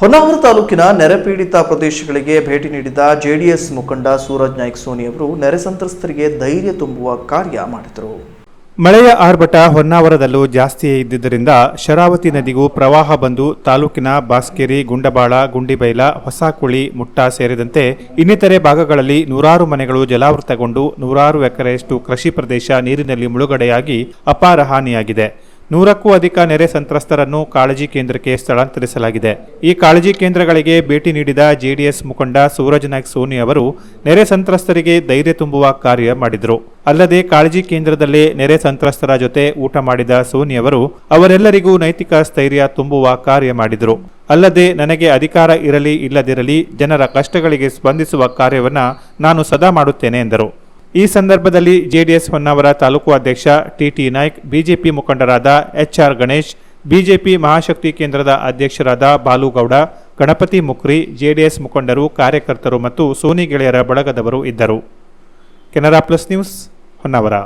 ಹೊನ್ನಾವರ ತಾಲೂಕಿನ ನೆರೆಪೀಡಿತ ಪ್ರದೇಶಗಳಿಗೆ ಭೇಟಿ ನೀಡಿದ ಜೆಡಿಎಸ್ ಮುಖಂಡ ಸೂರಜ್ ನಾಯ್ಕ್ ಸೋನಿ ಅವರು ನೆರೆ ಸಂತ್ರಸ್ತರಿಗೆ ಧೈರ್ಯ ತುಂಬುವ ಕಾರ್ಯ ಮಾಡಿದರು. ಮಳೆಯ ಆರ್ಭಟ ಹೊನ್ನಾವರದಲ್ಲೂ ಜಾಸ್ತಿಯೇ ಇದ್ದಿದ್ದರಿಂದ ಶರಾವತಿ ನದಿಗೂ ಪ್ರವಾಹ ಬಂದು ತಾಲೂಕಿನ ಬಾಸ್ಕೇರಿ, ಗುಂಡಬಾಳ, ಗುಂಡಿಬೈಲ, ಹೊಸಕುಳಿ, ಮುಟ್ಟ ಸೇರಿದಂತೆ ಇನ್ನಿತರೆ ಭಾಗಗಳಲ್ಲಿ ನೂರಾರು ಮನೆಗಳು ಜಲಾವೃತಗೊಂಡು ನೂರಾರು ಎಕರೆಯಷ್ಟು ಕೃಷಿ ಪ್ರದೇಶ ನೀರಿನಲ್ಲಿ ಮುಳುಗಡೆಯಾಗಿ ಅಪಾರ ಹಾನಿಯಾಗಿದೆ. ನೂರಕ್ಕೂ ಅಧಿಕ ನೆರೆ ಸಂತ್ರಸ್ತರನ್ನು ಕಾಳಜಿ ಕೇಂದ್ರಕ್ಕೆ ಸ್ಥಳಾಂತರಿಸಲಾಗಿದೆ. ಈ ಕಾಳಜಿ ಕೇಂದ್ರಗಳಿಗೆ ಭೇಟಿ ನೀಡಿದ ಜೆಡಿಎಸ್ ಮುಖಂಡ ಸೂರಜ್ ನಾಯ್ಕ್ ಸೋನಿ ಅವರು ನೆರೆ ಸಂತ್ರಸ್ತರಿಗೆ ಧೈರ್ಯ ತುಂಬುವ ಕಾರ್ಯ ಮಾಡಿದರು. ಅಲ್ಲದೆ ಕಾಳಜಿ ಕೇಂದ್ರದಲ್ಲಿ ನೆರೆ ಸಂತ್ರಸ್ತರ ಜೊತೆ ಊಟ ಮಾಡಿದ ಸೋನಿ ಅವರು ಅವರೆಲ್ಲರಿಗೂ ನೈತಿಕ ಸ್ಥೈರ್ಯ ತುಂಬುವ ಕಾರ್ಯ ಮಾಡಿದರು. ಅಲ್ಲದೆ ನನಗೆ ಅಧಿಕಾರ ಇರಲಿ ಇಲ್ಲದಿರಲಿ ಜನರ ಕಷ್ಟಗಳಿಗೆ ಸ್ಪಂದಿಸುವ ಕಾರ್ಯವನ್ನು ನಾನು ಸದಾ ಮಾಡುತ್ತೇನೆ ಎಂದರು. ಈ ಸಂದರ್ಭದಲ್ಲಿ ಜೆಡಿಎಸ್ ಹೊನ್ನಾವರ ತಾಲೂಕು ಅಧ್ಯಕ್ಷ ಟಿಟಿ ನಾಯ್ಕ್, ಬಿಜೆಪಿ ಮುಖಂಡರಾದ ಎಚ್ಆರ್ ಗಣೇಶ್, ಬಿಜೆಪಿ ಮಹಾಶಕ್ತಿ ಕೇಂದ್ರದ ಅಧ್ಯಕ್ಷರಾದ ಬಾಲುಗೌಡ, ಗಣಪತಿ ಮುಖ್ರಿ ಜೆಡಿಎಸ್ ಮುಖಂಡರು, ಕಾರ್ಯಕರ್ತರು ಮತ್ತು ಸೋನಿ ಗೆಳೆಯರ ಬಳಗದವರು ಇದ್ದರು. Canara plus news Honnavar.